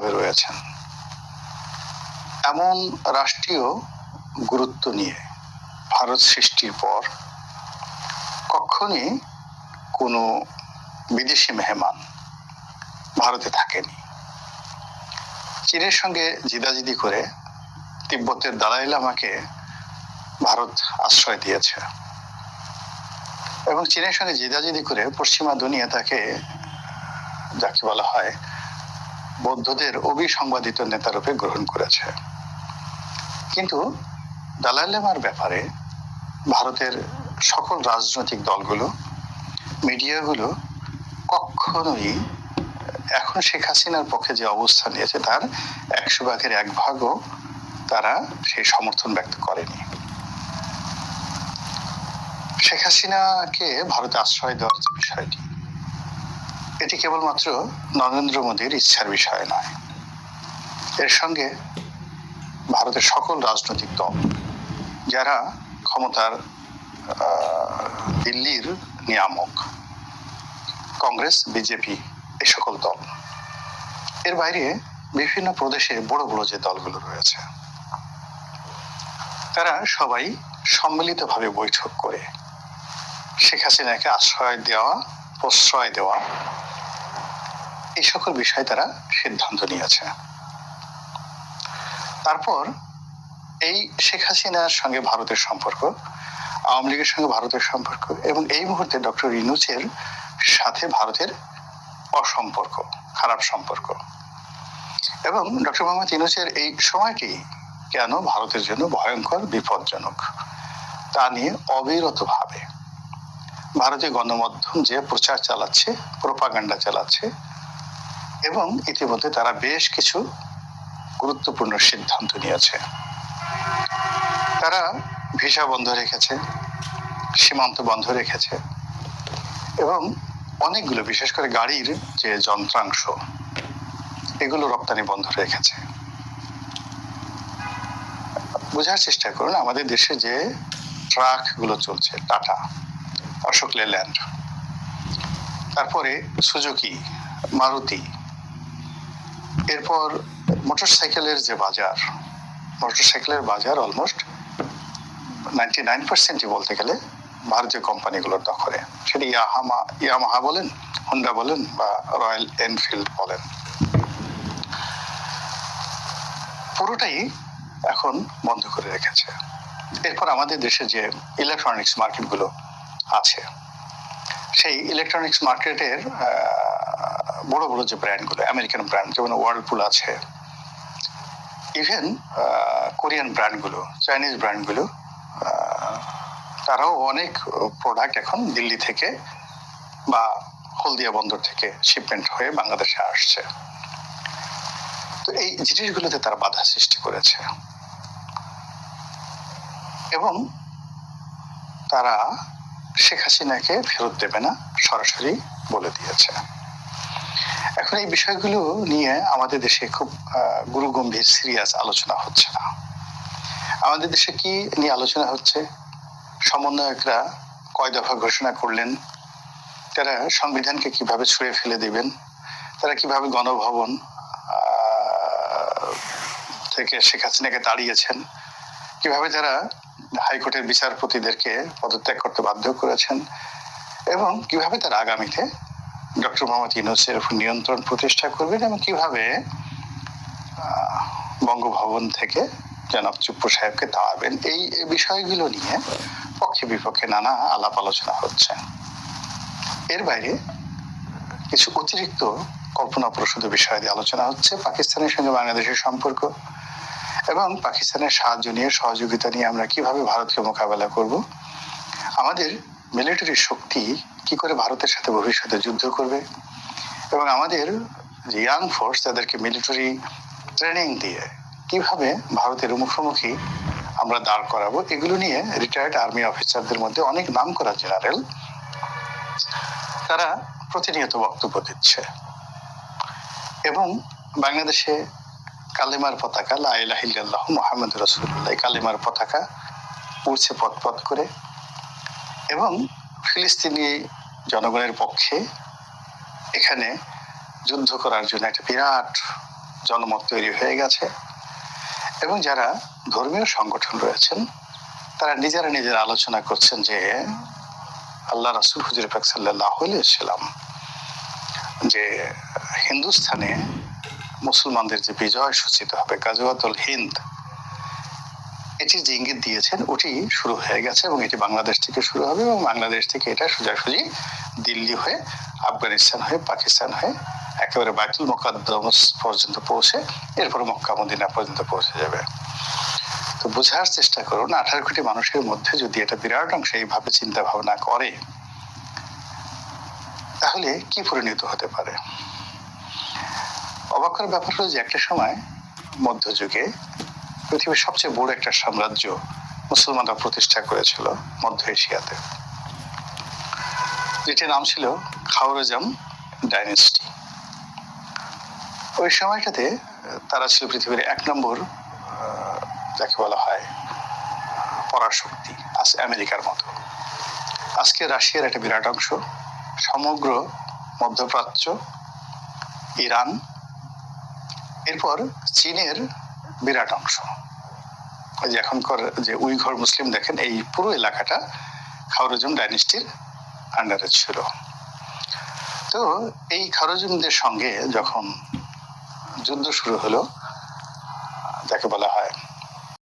ভাবে রয়েছেন। এমন রাষ্ট্রীয় গুরুত্ব নিয়ে ভারত সৃষ্টির পর কখনই কোনো বিদেশি মেহমান ভারতে থাকেনি। চীনের সঙ্গে জিদাজিদি করে তিব্বতের দালাই লামাকে ভারত আশ্রয় দিয়েছে। এবং চীনের সঙ্গে জিদাজিদি করে পশ্চিমা দুনিয়া তাকে যাকে বলা হয় বৌদ্ধদের অবিসংবাদিত নেতারূপে গ্রহণ করেছে। কিন্তু দালাই লামার ব্যাপারে ভারতের সকল রাজনৈতিক দলগুলো, মিডিয়াগুলো কখনোই এখন শেখ হাসিনার পক্ষে যে অবস্থান নিয়েছে তার একশো ভাগের এক ভাগও তারা সেই সমর্থন ব্যক্ত করেনি। শেখ হাসিনাকে ভারতে আশ্রয় দেওয়ার যে বিষয়টি এটি কেবলমাত্র নরেন্দ্র মোদীর ইচ্ছার বিষয় নয়, এর সঙ্গে ভারতের সকল রাজনৈতিক দল যারা ক্ষমতার দিল্লির নিয়ামক, কংগ্রেস, বিজেপি এই সকল দল। এর বাইরে বিভিন্ন প্রদেশে বড় বড় যে দলগুলো রয়েছে, তারা সবাই সম্মিলিতভাবে বৈঠক করে শেখ হাসিনাকে আশ্রয় দেওয়া, প্রশ্রয় দেওয়া এই সকল বিষয়ে তারা সিদ্ধান্ত নিয়েছে। তারপর এই শেখ হাসিনার সঙ্গে ভারতের সম্পর্ক, আওয়ামী লীগের সঙ্গে ভারতের সম্পর্ক এবং এই মুহূর্তে ডক্টর ইনুসের সাথে ভারতের অসম্পর্ক, খারাপ সম্পর্ক। এবং ডক্টর মোহাম্মদ ইনুসের এই সময়টি কেন ভারতের জন্য ভয়ঙ্কর, বিপজ্জনক, তা নিয়ে অবিরতভাবে ভারতীয় গণমাধ্যম যে প্রচার চালাচ্ছে প্রোপাগান্ডা চালাচ্ছে এবং ইতিমধ্যে তারা বেশ কিছু গুরুত্বপূর্ণ সিদ্ধান্ত নিয়েছে। তারা ভিসা বন্ধ রেখেছে, সীমান্ত বন্ধ রেখেছে এবং অনেকগুলো, বিশেষ করে গাড়ির যে যন্ত্রাংশ, এগুলো রপ্তানি বন্ধ রেখেছে। বোঝার চেষ্টা করুন, আমাদের দেশে যে ট্রাকগুলো চলছে, টাটা, অশোক লেল্যান্ড, তারপরে সুজুকি, মারুতি এরপর মোটরসাইকেলের যে বাজার, মোটরসাইকেলের বাজার অলমোস্ট নাইনটি নাইন পার্সেন্টই বলতে গেলে ভারতীয় কোম্পানিগুলোর দখলে, সেটা ইয়াহামা, ইয়ামাহা বলেন হোন্ডা বলেন বা রয়্যাল এনফিল্ড বলেন। পুরোটাই এখন বন্ধ করে রেখেছে। এরপর আমাদের দেশে যে ইলেকট্রনিক্স মার্কেটগুলো আছে, সেই ইলেকট্রনিক্স মার্কেটের বড় বড় যে ব্র্যান্ডগুলো আমেরিকান ব্র্যান্ড যেমন ওয়ার্লপুল আছে ইভেন কোরিয়ান ব্র্যান্ডগুলো চাইনিজ ব্র্যান্ডগুলো তারাও অনেক প্রোডাক্ট এখন দিল্লি থেকে বা হলদিয়া বন্দর থেকে শিপমেন্ট হয়ে বাংলাদেশে আসছে। তো এই জিনিসগুলোতে তারা বাধা সৃষ্টি করেছে। এবং তারা শেখ হাসিনাকে ফেরত দেবে না, সরাসরি বলে দিয়েছে। এখন এই বিষয়গুলো নিয়ে আমাদের দেশে খুব গুরু গম্ভীর সিরিয়াস আলোচনা হচ্ছে না। আমাদের দেশে কি নিয়ে আলোচনা হচ্ছে? সমন্বয়করা কয় দফা ঘোষণা করলেন? তারা সংবিধানকে কীভাবে ছুঁড়ে ফেলে দিবেন? তারা কীভাবে গণভবন থেকে শেখ হাসিনাকে তাড়িয়েছেন? কীভাবে তারা হাইকোর্টের বিচারপতিদেরকে পদত্যাগ করতে বাধ্য করেছেন? এবং কীভাবে তারা আগামীতে ডক্টর মোহাম্মদ ইউনুসের উপর নিয়ন্ত্রণ প্রতিষ্ঠা করবেন এবং কীভাবে বঙ্গভবন থেকে জনাব চুপ্পু সাহেবকে তাড়াবেন এই বিষয়গুলো নিয়ে পক্ষে বিপক্ষে নানা আলাপ আলোচনা হচ্ছে। এর বাইরে কিছু অতিরিক্ত কল্পনাপ্রসূত বিষয় দিয়ে আলোচনা হচ্ছে, পাকিস্তানের সঙ্গে বাংলাদেশের সম্পর্ক এবং পাকিস্তানের সাহায্য নিয়ে, সহযোগিতা নিয়ে আমরা কীভাবে ভারতকে মোকাবেলা করব। আমাদের মিলিটারি শক্তি কি করে ভারতের সাথে ভবিষ্যতে যুদ্ধ করবে? এবং আমাদের ইয়াং ফোর্স তাদেরকে মিলিটারি ট্রেনিং দিয়ে কীভাবে ভারতের মুখোমুখি আমরা দাঁড় করাবো, এগুলো নিয়ে রিটায়ার্ড আর্মি অফিসারদের মধ্যে অনেক নাম করা জেনারেল তারা প্রতিনিয়ত বক্তব্য দিচ্ছে। এবং বাংলাদেশে কালেমার পতাকা লাইলাহিল্লাহ মোহাম্মদ রসুল্লাহ কালেমার পতাকা উড়ছে পথ পথ করে। এবং ফিলিস্তিনি জনগণের পক্ষে এখানে যুদ্ধ করার জন্য একটা বিরাট জনমত তৈরি হয়ে গেছে। এবং যারা ধর্মীয় সংগঠন রয়েছেন, তারা নিজেরা নিজেরা আলোচনা করছেন যে আল্লাহ রাসুল হুজুর পাক সাল্লাম যে হিন্দুস্থানে মুসলমানদের যে বিজয় সূচিত হবে, গাজওয়াতুল হিন্দ এটির যে ইঙ্গিত দিয়েছেন, ওটি শুরু হয়ে গেছে এবং এটি বাংলাদেশ থেকে শুরু হবে এবং বাংলাদেশ থেকে এটা সোজাসুজি দিল্লি হয়ে, আফগানিস্তান হয়ে, পাকিস্তান হয়ে একেবারে বাইতুল মোকাদ্দম পর্যন্ত পৌঁছে, এরপর মক্কা, মদিনা পর্যন্ত পৌঁছে যাবে। তো বোঝার চেষ্টা করুন, আঠারো কোটি মানুষের মধ্যে যদি এটা বিরাট অংশ এইভাবে চিন্তা ভাবনা করে, তাহলে কি পরিণত হতে পারে? অবাক ব্যাপার হলো যে একটা সময় মধ্যযুগে পৃথিবীর সবচেয়ে বড় একটা সাম্রাজ্য মুসলমানরা প্রতিষ্ঠা করেছিল মধ্য এশিয়াতে। যেটির নাম ছিল খাওরজাম ডাইনেস্টি। ওই সময়টাতে তারা ছিল পৃথিবীর এক নম্বর যাকে বলা হয় পরাশক্তি, আজ আমেরিকার মতো। আজকে রাশিয়ার একটা বিরাট অংশ, সমগ্র মধ্যপ্রাচ্য, ইরান, এরপর চীনের বিরাট অংশ। ওই যে এখনকার যে উইঘর মুসলিম দেখেন, এই পুরো এলাকাটা খাওরজম ডাইনেস্টির আন্ডারে ছিল। তো এই খাওরজমদের সঙ্গে যখন যুদ্ধ শুরু হলো, যাকে বলা হয়